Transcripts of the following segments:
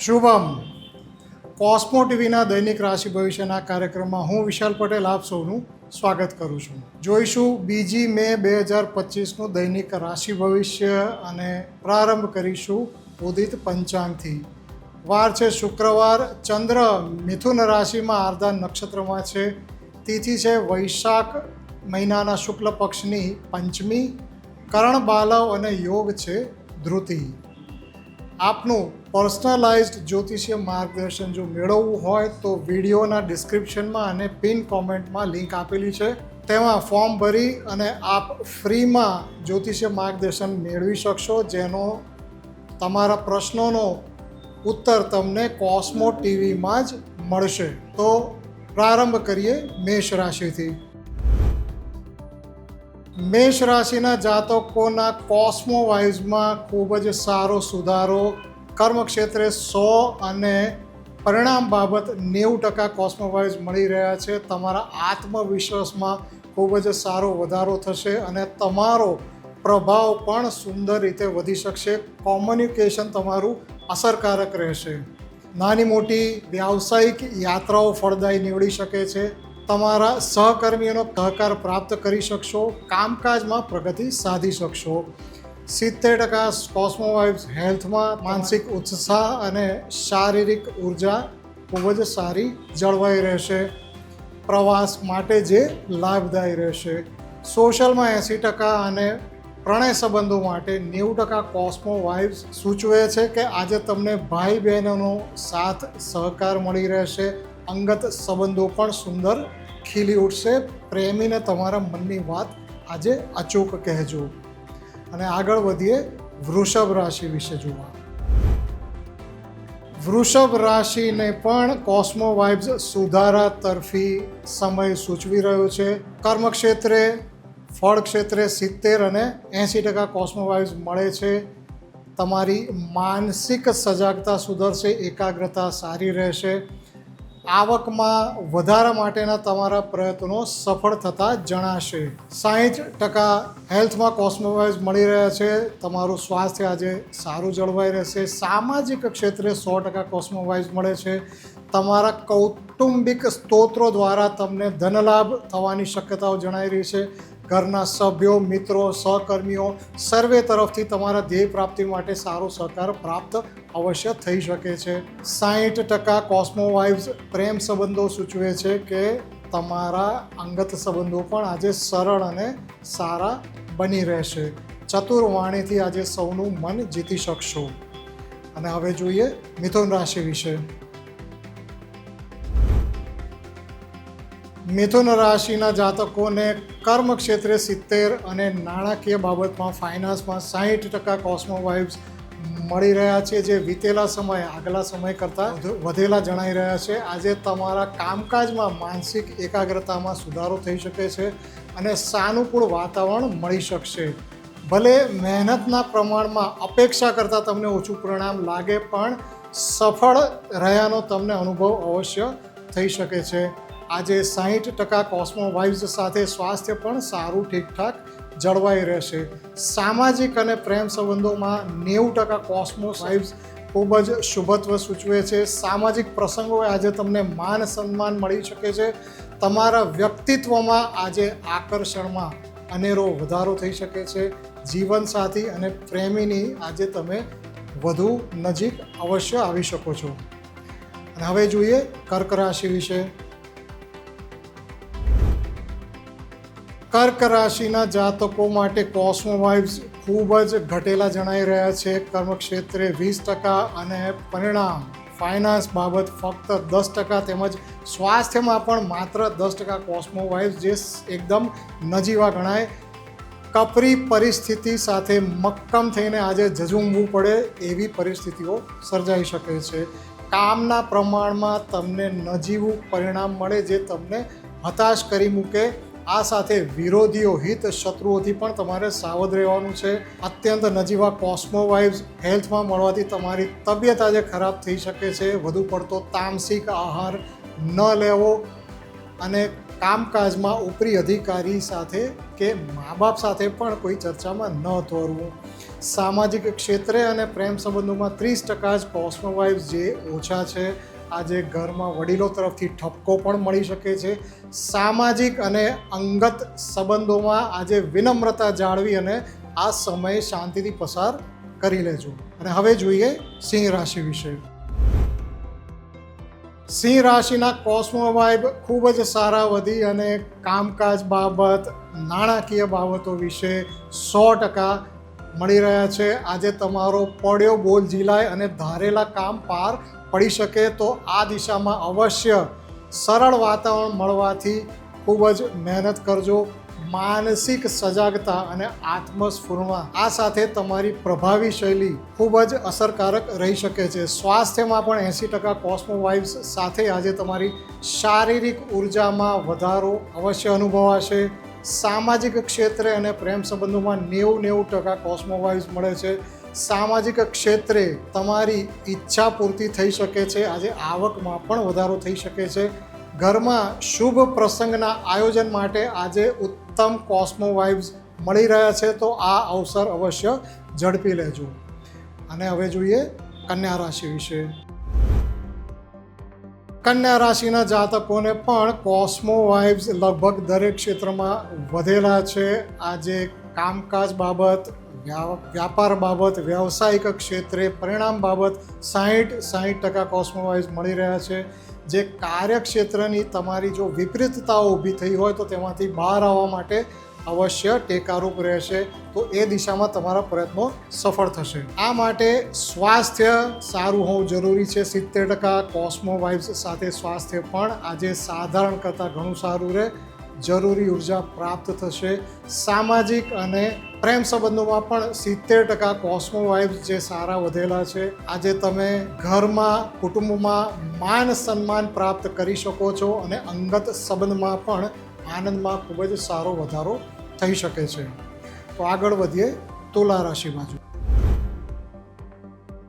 શુભમ. કોસ્મો ટીવીના દૈનિક રાશિ ભવિષ્યના કાર્યક્રમમાં હું વિશાલ પટેલ આપ સૌનું સ્વાગત કરું છું. જોઈશું બીજી મે બે હજાર પચીસનું દૈનિક રાશિ ભવિષ્ય અને પ્રારંભ કરીશું ઉદિત પંચાંગથી. વાર છે શુક્રવાર, ચંદ્ર મિથુન રાશિમાં આર્ધા નક્ષત્રમાં છે, તિથિ છે વૈશાખ મહિનાના શુક્લ પક્ષની પંચમી, કરણ બાલવ અને યોગ છે ધ્રુતિ. આપનું પર્સનલાઇઝ્ડ જ્યોતિષીય માર્ગદર્શન જો મેળવવું હોય તો વિડીયોના ડિસ્ક્રિપ્શનમાં અને પિન કોમેન્ટમાં લિંક આપેલી છે. તેમાં ફોર્મ ભરી અને આપ ફ્રીમાં જ્યોતિષીય માર્ગદર્શન મેળવી શકશો, જેનો તમારા પ્રશ્નોનો ઉત્તર તમને કોસ્મો ટીવીમાં જ મળશે. તો પ્રારંભ કરીએ મેષ રાશિથી. મેષ રાશિના જાતકોના કોસ્મો વાઇઝમાં ખૂબ જ સારો સુધારો, કર્મક્ષેત્રે સો અને પરિણામ બાબત નેવું ટકા કોસ્મો વાઇઝ મળી રહ્યા છે. તમારા આત્મવિશ્વાસમાં ખૂબ જ સારો વધારો થશે અને તમારો પ્રભાવ પણ સુંદર રીતે વધી શકશે. કોમ્યુનિકેશન તમારું અસરકારક રહેશે. નાની મોટી વ્યાવસાયિક યાત્રાઓ ફળદાયી નીવડી શકે છે. તમારા સહકર્મીઓનો સહકાર પ્રાપ્ત કરી શકશો, કામકાજમાં પ્રગતિ સાધી શકશો. સિત્તેર ટકા કોસ્મોવાઇબ્સ હેલ્થમાં માનસિક ઉત્સાહ અને શારીરિક ઊર્જા ખૂબ જ સારી જળવાઈ રહેશે. પ્રવાસ માટે જે લાભદાયી રહેશે. સોશિયલમાં એંસી ટકા અને પ્રણય સંબંધો માટે નેવું ટકા કોસ્મો વાઇબ્સ સૂચવે છે કે આજે તમને ભાઈ બહેનોનો સાથ સહકાર મળી રહેશે. અંગત સંબંધો પણ સુંદર ખીલી ઉઠશે. પ્રેમીને તમારા મનની વાત આજે અચૂક કહેજો. અને આગળ વધીએ વૃષભ રાશિ વિશે જોવા. વૃષભ રાશિને પણ કોસ્મો વાઇબ્સ સુધારા તરફી સમય સૂચવી રહ્યો છે. કર્મક્ષેત્રે ફળ ક્ષેત્રે સિત્તેર અને એંસી ટકા કોસ્મો વાઇબ્સ મળે છે. તમારી માનસિક સજાગતા સુધરશે, એકાગ્રતા સારી રહેશે. આવકમાં વધારા માટેના તમારા પ્રયત્નો સફળ થતા જણાશે. સાહીઠ ટકા હેલ્થમાં કોસ્મોવાઇઝ મળી રહ્યા છે. તમારું સ્વાસ્થ્ય આજે સારું જળવાઈ રહેશે. સામાજિક ક્ષેત્રે સો ટકા કોસ્મોવાઇઝ મળે છે. તમારા કૌટુંબિક સ્તોત્રો દ્વારા તમને ધનલાભ થવાની શક્યતાઓ જણાઈ રહી છે. ઘરના સભ્યો, મિત્રો, સહકર્મીઓ, સર્વે તરફથી તમારા ધ્યેય પ્રાપ્તિ માટે સારો સહકાર પ્રાપ્ત અવશ્ય થઈ શકે છે. સાહીઠ ટકા કોસ્મોવાઇવ્સ પ્રેમ સંબંધો સૂચવે છે કે તમારા અંગત સંબંધો પણ આજે સરળ અને સારા બની રહેશે. ચતુર વાણીથી આજે સૌનું મન જીતી શકશો. અને હવે જોઈએ મિથુન રાશિ વિશે. મિથુન રાશિના જાતકોને કર્મ ક્ષેત્રે સિત્તેર અને નાણાકીય બાબતમાં ફાઇનાન્સમાં સાહીઠ ટકા કોસ્મો વાઇબ્સ મળી રહ્યા છે, જે વીતેલા સમય, આગલા સમય કરતાં વધુ- વધેલા જણાઈ રહ્યા છે. આજે તમારા કામકાજમાં માનસિક એકાગ્રતામાં સુધારો થઈ શકે છે અને સાનુકૂળ વાતાવરણ મળી શકશે. ભલે મહેનતના પ્રમાણમાં અપેક્ષા કરતાં તમને ઓછું પરિણામ લાગે, પણ સફળ રહ્યાનો તમને અનુભવ અવશ્ય થઈ શકે છે. આજે સાહીઠ ટકા કોસ્મો વાઇવ્સ સાથે સ્વાસ્થ્ય પણ સારું ઠીકઠાક જળવાઈ રહેશે. સામાજિક અને પ્રેમ સંબંધોમાં નેવું ટકા કોસ્મો વાઇવ્સ ખૂબ જ શુભત્વ સૂચવે છે. સામાજિક પ્રસંગોએ આજે તમને માન સન્માન મળી શકે છે. તમારા વ્યક્તિત્વમાં આજે આકર્ષણમાં અનેરો વધારો થઈ શકે છે. જીવનસાથી અને પ્રેમીની આજે તમે વધુ નજીક અવશ્ય આવી શકો છો. અને હવે જોઈએ કર્ક રાશિ વિશે. કર્ક રાશિના જાતકો માટે કોસ્મો વાઇબ્સ ખૂબ જ ઘટેલા જણાઈ રહ્યા છે. કર્મક્ષેત્રે વીસ ટકા અને પરિણામ ફાઇનાન્સ બાબત ફક્ત દસ ટકા તેમજ સ્વાસ્થ્યમાં પણ માત્ર દસ ટકા કોસ્મો વાઇબ્સ જે એકદમ નજીવા ગણાય. કપરી પરિસ્થિતિ સાથે મક્કમ થઈને આજે ઝઝૂમવું પડે એવી પરિસ્થિતિઓ સર્જાઈ શકે છે. કામના પ્રમાણમાં તમને નજીવું પરિણામ મળે જે તમને હતાશ કરી મૂકે. આ સાથે વિરોધીઓ હિત શત્રુઓથી પણ તમારે સાવધ રહેવાનું છે. અત્યંત નજીવા કોસ્મો વાઇબ્સ હેલ્થમાં મળવાથી તમારી તબિયત આજે ખરાબ થઈ શકે છે. વધુ પડતો તામસિક આહાર ન લેવો અને કામકાજમાં ઉપરી અધિકારી સાથે કે મા બાપ સાથે પણ કોઈ ચર્ચામાં ન તોરવું સામાજિક ક્ષેત્રે અને પ્રેમ સંબંધોમાં ત્રીસ ટકા જ કોસ્મો વાઇબ્સ જે ઓછા છે. આજે ઘરમાં વડીલો તરફથી ઠપકો પણ મળી શકે છે. સામાજિક અને અંગત સંબંધોમાં આજે વિનમ્રતા જાળવી અને આ સમય શાંતિથી પસાર કરી લેજો. અને હવે જોઈએ સિંહ રાશિ વિશે. સિંહ રાશિના કોસ્મો વાઇબ ખૂબ જ સારા વધી અને કામકાજ બાબત નાણાકીય બાબતો વિશે સો ટકા મળી રહ્યા છે. આજે તમારો પડ્યો બોલ ઝીલાય અને ધારેલા કામ પાર પડી શકે તો આ દિશામાં અવશ્ય સરળ વાતાવરણ મળવાથી ખૂબ જ મહેનત કરજો, માનસિક સજાગતા અને આત્મસ્ફૂર્ણા આ સાથે તમારી પ્રભાવી શૈલી ખૂબ જ અસરકારક રહી શકે છે. સ્વાસ્થ્યમાં પણ એંસી ટકા કોસ્મો વાઇબ્સ સાથે આજે તમારી શારીરિક ઉર્જામાં વધારો અવશ્ય અનુભવાશે. સામાજિક ક્ષેત્રે અને પ્રેમ સંબંધોમાં નેવું નેવું ટકા કોસ્મો વાઇબ્સ મળે છે. સામાજિક ક્ષેત્રે તમારી ઈચ્છા પૂર્તિ થઈ શકે છે. આજે આવકમાં પણ વધારો થઈ શકે છે. ઘરમાં શુભ પ્રસંગના આયોજન માટે આજે ઉત્તમ કોસ્મો વાઇબ્સ મળી રહ્યા છે, તો આ અવસર અવશ્ય ઝડપી લેજો. અને હવે જોઈએ કન્યા રાશિ વિશે. કન્યા રાશિના જાતકોને પણ કોસ્મો વાઇબ્સ લગભગ દરેક ક્ષેત્રમાં વધેલા છે. આજે કામકાજ બાબત વ્યાપાર બાબત, વ્યવસાયિક ક્ષેત્રે પરિણામ બાબત સાહીઠ સાહીઠ ટકા કોસ્મોવાઇઝ મળી રહ્યા છે. જે કાર્યક્ષેત્રની તમારી જો વિપરીતતાઓ ઊભી થઈ હોય તો તેમાંથી બહાર આવવા માટે અવશ્ય ટેકારૂપ રહેશે. તો એ દિશામાં તમારા પ્રયત્નો સફળ થશે. આ માટે સ્વાસ્થ્ય સારું હોવું જરૂરી છે. સિત્તેર ટકા કોસ્મો સાથે સ્વાસ્થ્ય પણ આજે સાધારણ કરતાં ઘણું સારું રહે. જરૂરી ઊર્જા પ્રાપ્ત થશે. સામાજિક અને પ્રેમ સંબંધોમાં પણ સિત્તેર ટકા કોસ્મો વાઇબ્સ જે સારા વધેલા છે. આજે તમે ઘરમાં, કુટુંબમાં માન સન્માન પ્રાપ્ત કરી શકો છો અને અંગત સંબંધમાં પણ આનંદમાં ખૂબ જ સારો વધારો થઈ શકે છે. તો આગળ વધીએ તુલા રાશિ બાજુ.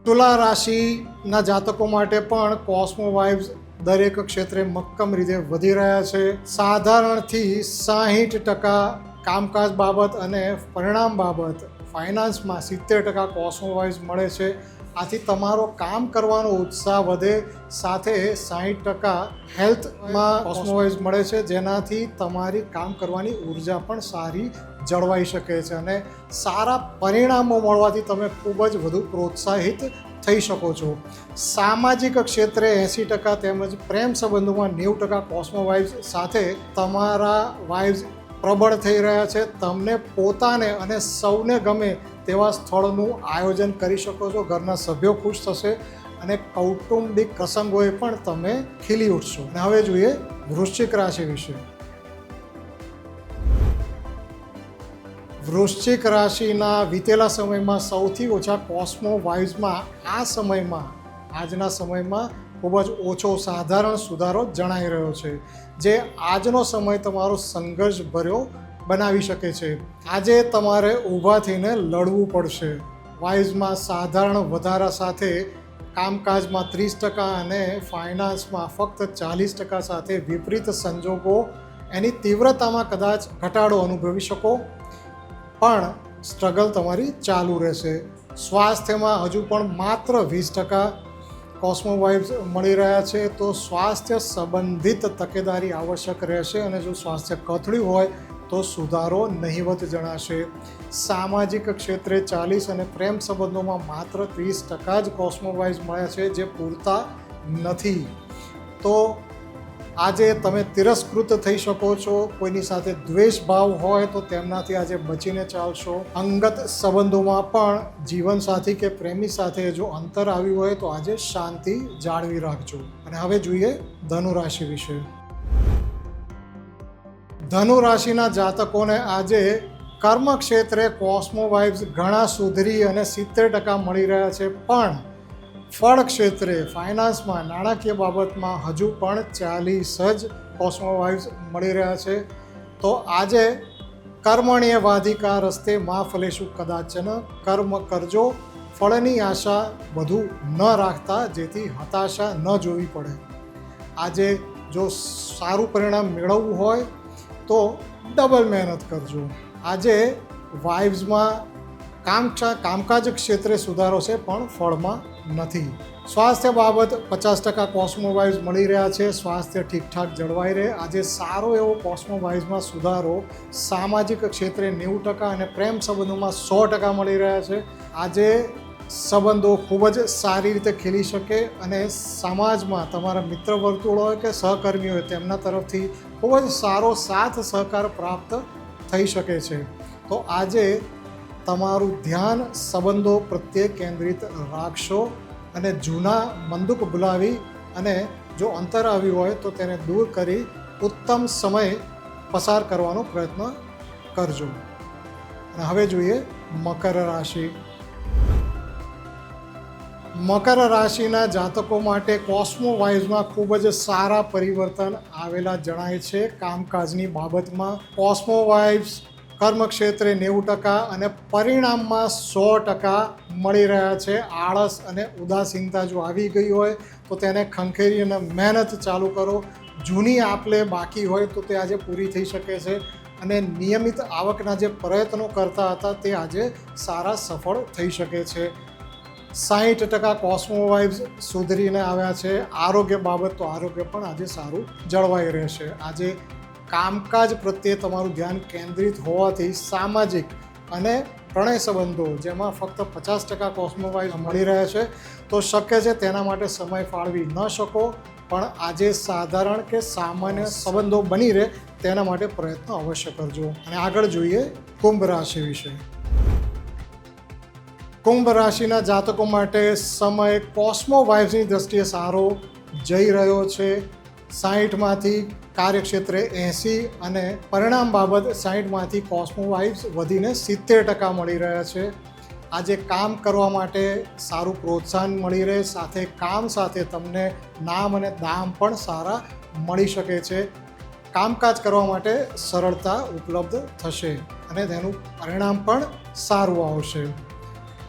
તુલા રાશિના જાતકો માટે પણ કોસ્મો વાઇબ્સ દરેક ક્ષેત્રે મક્કમ રીતે વધી રહ્યા છે. સાધારણથી સાહીઠ ટકા કામકાજ બાબત અને પરિણામ બાબત ફાઇનાન્સમાં સિત્તેર ટકા કોસ્મો વાઇઝ મળે છે. આથી તમારો કામ કરવાનો ઉત્સાહ વધે, સાથે સાહીઠ ટકા હેલ્થમાં કોસ્મોવાઇઝ મળે છે, જેનાથી તમારી કામ કરવાની ઊર્જા પણ સારી જળવાઈ શકે છે અને સારા પરિણામો મળવાથી તમે ખૂબ જ વધુ પ્રોત્સાહિત થઈ શકો છો. સામાજિક ક્ષેત્રે એંસી ટકા તેમજ પ્રેમ સંબંધોમાં નેવું ટકા કોસ્મો વાઇવ્સ સાથે તમારા વાઇવ્સ પ્રબળ થઈ રહ્યા છે. તમને પોતાને અને સૌને ગમે તેવા સ્થળનું આયોજન કરી શકો છો. ઘરના સભ્યો ખુશ થશે અને કૌટુંબિક પ્રસંગોએ પણ તમે ખીલી ઉઠશો. અને હવે જોઈએ વૃશ્ચિક રાશિ વિશે. વૃશ્ચિક રાશિના વીતેલા સમયમાં સૌથી ઓછા કોસ્મો વાઇઝમાં આ સમયમાં, આજના સમયમાં ખૂબ જ ઓછો સાધારણ સુધારો જણાઈ રહ્યો છે, જે આજનો સમય તમારો સંઘર્ષ ભર્યો બનાવી શકે છે. આજે તમારે ઊભા થઈને લડવું પડશે. વાઇઝમાં સાધારણ વધારા સાથે કામકાજમાં ત્રીસ ટકા અને ફાઇનાન્સમાં ફક્ત ચાલીસ ટકા સાથે વિપરીત સંજોગો એની તીવ્રતામાં કદાચ ઘટાડો અનુભવી શકો. પણ સ્ટ્રગલ તમારી ચાલુ રહેશે. સ્વાસ્થ્યમાં હજુ પણ માત્ર વીસ ટકા કોસ્મો વાઇબ્સ મળી રહ્યા છે, તો સ્વાસ્થ્ય સંબંધિત તકેદારી આવશ્યક રહેશે અને જો સ્વાસ્થ્ય કથળ્યું હોય, તો સુધારો નહિવત જણાશે. સામાજિક ક્ષેત્રે ચાલીસ અને પ્રેમ સંબંધોમાં માત્ર ત્રીસ ટકા જ કોસ્મો વાઇબ્સ મળ્યા છે, જે પૂરતા નથી. તો આજે તમે તિરસ્કૃત થઈ શકો છો, કોઈની સાથે દ્વેષ ભાવ હોય તો તેમનાથી આજે બચીને ચાલશો. અંગત સંબંધોમાં પણ જીવનસાથી કે પ્રેમી સાથે જો અંતર આવ્યું હોય તો આજે શાંતિ જાળવી રાખજો. અને હવે જોઈએ ધનુ રાશિ વિશે. ધનુ રાશિના જાતકોને આજે કર્મ ક્ષેત્રે કોસ્મો વાઇબ્સ ઘણા સુધરી અને સિત્તેર ટકા મળી રહ્યા છે, પણ ફળ ક્ષેત્રે ફાઇનાન્સમાં નાણાકીય બાબતમાં હજુ પણ ચાલીસ જ કોસ્મોવાઇઝ મળી રહ્યા છે. તો આજે કર્મણીય વાધિકા રસ્તે માં ફલેશુ કદાચન કર્મ કરજો. ફળની આશા વધુ ન રાખતા જેથી હતાશા ન જોવી પડે. આજે જો સારું પરિણામ મેળવવું હોય તો ડબલ મહેનત કરજો. આજે વાઇવ્સમાં કામ કામકાજ ક્ષેત્રે સુધારો છે પણ ફળમાં નથી. સ્વાસ્થ્ય બાબત પચાસ ટકા કોસ્મોવાઇઝ મળી રહ્યા છે. સ્વાસ્થ્ય ઠીકઠાક જળવાઈ રહે. આજે સારો એવો કોસ્મોવાઇઝમાં સુધારો સામાજિક ક્ષેત્રે નેવું ટકા અને પ્રેમ સંબંધોમાં સો ટકા મળી રહ્યા છે. આજે સંબંધો ખૂબ જ સારી રીતે ખીલી શકે અને સમાજમાં તમારા મિત્ર વર્તુળ હોય કે સહકર્મી હોય તેમના તરફથી ખૂબ જ સારો સાથ સહકાર પ્રાપ્ત થઈ શકે છે. તો આજે તમારું ધ્યાન સંબંધો પ્રત્યે કેન્દ્રિત રાખશો અને જૂના મંદુક ભૂલાવી અને જો અંતર આવ્યું હોય તો તેને દૂર કરી ઉત્તમ સમય પસાર કરવાનો પ્રયત્ન કરજો. અને હવે જોઈએ મકર રાશિ. મકર રાશિના જાતકો માટે કોસ્મોવાઇઝમાં ખૂબ જ સારા પરિવર્તન આવેલા જણાય છે. કામકાજની બાબતમાં કોસ્મો વાઇઝ કર્મક્ષેત્રે નેવું ટકા અને પરિણામમાં સો ટકા મળી રહ્યા છે. આળસ અને ઉદાસીનતા જો આવી ગઈ હોય, તો તેને ખંખેરી અને મહેનત ચાલુ કરો. જૂની આપલે બાકી હોય, તો તે આજે પૂરી થઈ શકે છે. અને નિયમિત આવકના જે પ્રયત્નો કરતા હતા, તે આજે સારા સફળ થઈ શકે છે. સાહીઠ ટકા કોસ્મો વાઇબ્સ સુધરીને આવ્યા છે. આરોગ્ય બાબત તો આરોગ્ય પણ આજે સારું જળવાઈ રહેશે. આજે કામકાજ પ્રત્યે તમારું ધ્યાન કેન્દ્રિત હોવાથી સામાજિક અને પ્રણય સંબંધો, જેમાં ફક્ત પચાસ ટકા કોસ્મોવાઇઝ મળી રહે છે, તો શક્ય છે તેના માટે સમય ફાળવી ન શકો. પણ આજે સાધારણ કે સામાન્ય સંબંધો બની રહે તેના માટે પ્રયત્ન અવશ્ય કરજો. અને આગળ જોઈએ કુંભ રાશિ વિશે. કુંભ રાશિના જાતકો માટે સમય કોસ્મો વાઇવ્સની દ્રષ્ટિએ સારો જઈ રહ્યો છે. સાહીઠમાંથી કાર્યક્ષેત્રે એંસી અને પરિણામ બાબત સાહીઠમાંથી કોસ્મો વાઇવ્સ વધીને સિત્તેર ટકા મળી રહ્યા છે. આજે કામ કરવા માટે સારું પ્રોત્સાહન મળી રહે, સાથે કામ સાથે તમને નામ અને દામ પણ સારા મળી શકે છે. કામકાજ કરવા માટે સરળતા ઉપલબ્ધ થશે અને તેનું પરિણામ પણ સારું આવશે.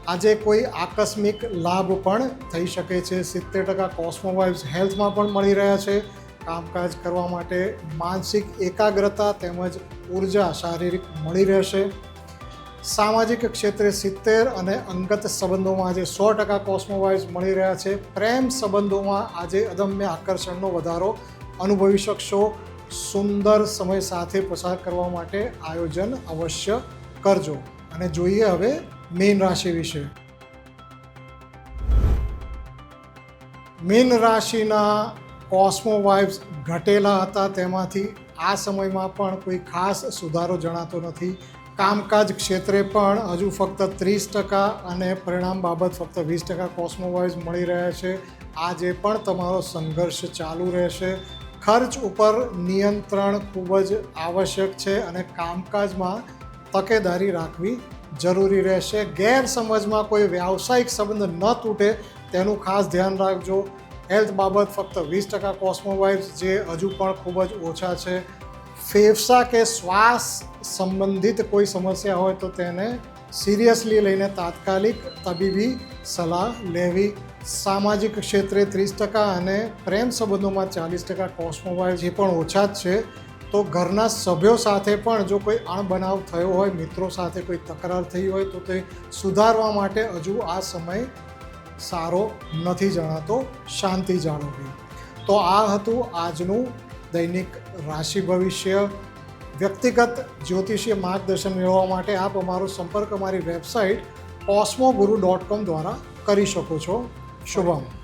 આજે કોઈ આકસ્મિક લાભ પણ થઈ શકે છે. સિત્તેર ટકા કોસ્મોવાઇવ્સ હેલ્થમાં પણ મળી રહ્યા છે. કામકાજ કરવા માટે માનસિક એકાગ્રતા તેમજ ઊર્જા શારીરિક મળી રહેશે. સામાજિક ક્ષેત્રે સિત્તેર અને અંગત સંબંધોમાં આજે સો ટકા કોસ્મોવાઇઝ મળી રહ્યા છે. પ્રેમ સંબંધોમાં આજે અદમ્ય આકર્ષણનો વધારો અનુભવી શકશો. સુંદર સમય સાથે પસાર કરવા માટે આયોજન અવશ્ય કરજો. અને જોઈએ હવે મીન રાશિ વિશે. મીન રાશિના કોસ્મો વાઇબ્સ ઘટેલા હતા તેમાંથી આ સમયમાં પણ કોઈ ખાસ સુધારો જણાતો નથી. કામકાજ ક્ષેત્રે પણ હજુ ફક્ત ત્રીસ ટકા અને પરિણામ બાબત ફક્ત વીસ ટકા કોસ્મો વાઇઝ મળી રહ્યા છે. આજે પણ તમારો સંઘર્ષ ચાલુ રહેશે. ખર્ચ ઉપર નિયંત્રણ ખૂબ જ આવશ્યક છે અને કામકાજમાં તકેદારી રાખવી જરૂરી રહેશે. ગેરસમજમાં કોઈ વ્યાવસાયિક સંબંધ ન તૂટે તેનું ખાસ ધ્યાન રાખજો. હેલ્થ બાબત ફક્ત વીસ ટકા કોસ્મોવાઇવ્સ જે હજુ પણ ખૂબ જ ઓછા છે. ફેફસા કે શ્વાસ સંબંધિત કોઈ સમસ્યા હોય તો તેને સિરિયસલી લઈને તાત્કાલિક તબીબી સલાહ લેવી. સામાજિક ક્ષેત્રે ત્રીસ ટકા અને પ્રેમ સંબંધોમાં ચાલીસ ટકા કોસ્મોવાઇવ્સ એ પણ ઓછા જ છે, તો ઘરના સભ્યો સાથે પણ જો કોઈ અણબનાવ થયો હોય, મિત્રો સાથે કોઈ તકરાર થઈ હોય તો તે સુધારવા માટે હજુ આ સમય સારો નથી જણાતો, શાંતિ જાળવવી. તો આ હતું આજનું દૈનિક રાશિ ભવિષ્ય. વ્યક્તિગત જ્યોતિષીય માર્ગદર્શન મેળવવા માટે આપ અમારો સંપર્ક અમારી વેબસાઇટ કોસ્મોગુરુ ડોટ કોમ દ્વારા કરી શકો છો. શુભમ.